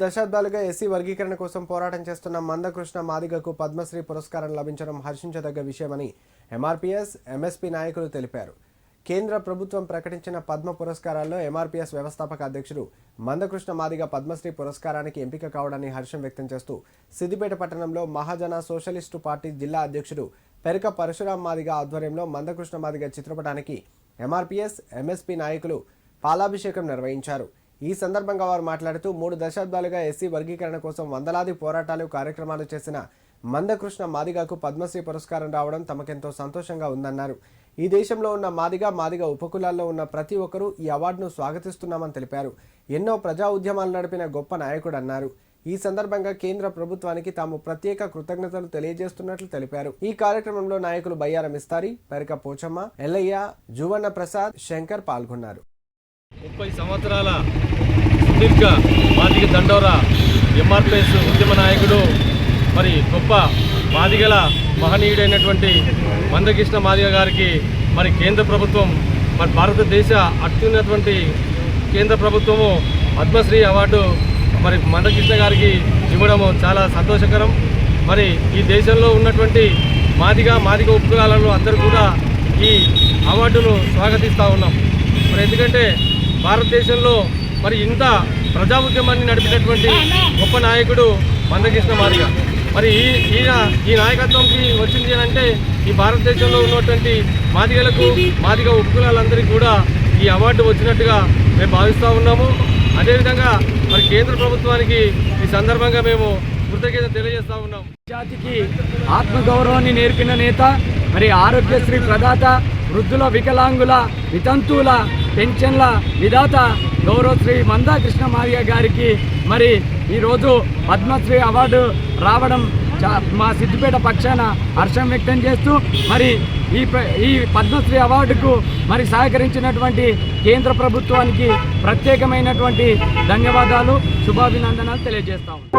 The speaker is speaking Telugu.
దశాబ్దాలుగా ఎస్సీ వర్గీకరణ కోసం పోరాటం చేస్తున్న మందకృష్ణ మాదిగకు పద్మశ్రీ పురస్కారం లభించడం హర్షించదగ్గ విషయమని ఎంఆర్పీఎస్ ఎంఎస్పీ నాయకులు తెలిపారు. కేంద్ర ప్రభుత్వం ప్రకటించిన పద్మ పురస్కారాల్లో ఎంఆర్పీఎస్ వ్యవస్థాపక అధ్యక్షుడు మందకృష్ణ మాదిగ పద్మశ్రీ పురస్కారానికి ఎంపిక కావడాన్ని హర్షం వ్యక్తం చేస్తూ సిద్దిపేట పట్టణంలో మహాజన సోషలిస్టు పార్టీ జిల్లా అధ్యక్షుడు పెరక పరశురాం మాదిగ ఆధ్వర్యంలో మందకృష్ణ మాదిగ చిత్రపటానికి ఎంఆర్పీఎస్ ఎంఎస్పీ నాయకులు పాలాభిషేకం నిర్వహించారు. ఈ సందర్భంగా వారు మాట్లాడుతూ మూడు దశాబ్దాలుగా ఎస్సీ వర్గీకరణ కోసం వందలాది పోరాటాలు కార్యక్రమాలు చేసిన మందకృష్ణ మాదిగకు పద్మశ్రీ పురస్కారం రావడం తమకెంతో సంతోషంగా ఉందన్నారు. ఈ దేశంలో ఉన్న మాదిగ మాదిగ ఉపకులాల్లో ఉన్న ప్రతి ఒక్కరూ ఈ అవార్డును స్వాగతిస్తున్నామని తెలిపారు. ఎన్నో ప్రజా ఉద్యమాలు నడిపిన గొప్ప నాయకుడు అన్నారు. ఈ సందర్భంగా కేంద్ర ప్రభుత్వానికి తాము ప్రత్యేక కృతజ్ఞతలు తెలియజేస్తున్నట్లు తెలిపారు. ఈ కార్యక్రమంలో నాయకులు బయ్యారం ఇస్తారి పెరక పోచమ్మ ఎల్లయ్య జువన్న ప్రసాద్ శంకర్ పాల్గొన్నారు. ముప్పై సంవత్సరాల సుదీర్ఘ మాదిగ దండోర ఎంఆర్పిఎస్ ఉద్యమ నాయకుడు మరి గొప్ప మాదిగల మహనీయుడైనటువంటి మందకృష్ణ మాదిగ గారికి మరి కేంద్ర ప్రభుత్వం మరి భారతదేశ అత్యున్నటువంటి కేంద్ర ప్రభుత్వము పద్మశ్రీ అవార్డు మరి మందకృష్ణ గారికి ఇవ్వడము చాలా సంతోషకరం. మరి ఈ దేశంలో ఉన్నటువంటి మాదిగ మాదిగ ఉపకులాలలో అందరూ కూడా ఈ అవార్డును స్వాగతిస్తూ ఉన్నాం. మరి ఎందుకంటే భారతదేశంలో మరి ఇంత ప్రజా ఉద్యమాన్ని నడిపినటువంటి గొప్ప నాయకుడు మందకృష్ణ మాదిగ. మరి ఈ ఈయన ఈ నాయకత్వంకి వచ్చింది అని అంటే ఈ భారతదేశంలో ఉన్నటువంటి మాదిగలకు మాదిగ ఉపకులాలందరికీ కూడా ఈ అవార్డు వచ్చినట్టుగా మేము భావిస్తూ ఉన్నాము. అదేవిధంగా మరి కేంద్ర ప్రభుత్వానికి ఈ సందర్భంగా మేము కృతజ్ఞత తెలియజేస్తూ ఉన్నాం జాతికి ఆత్మగౌరవాన్ని నేర్పిన నేత మరి ఆరోగ్యశ్రీ ప్రదాత వృద్ధుల వికలాంగుల వితంతువుల పెన్షన్ల విధాత గౌరవశ్రీ మందా కృష్ణ గారికి మరి ఈరోజు పద్మశ్రీ అవార్డు రావడం మా సిద్దిపేట పక్షాన హర్షం వ్యక్తం చేస్తూ మరి ఈ ఈ పద్మశ్రీ అవార్డుకు మరి సహకరించినటువంటి కేంద్ర ప్రభుత్వానికి ప్రత్యేకమైనటువంటి ధన్యవాదాలు శుభాభినందనాలు తెలియజేస్తాము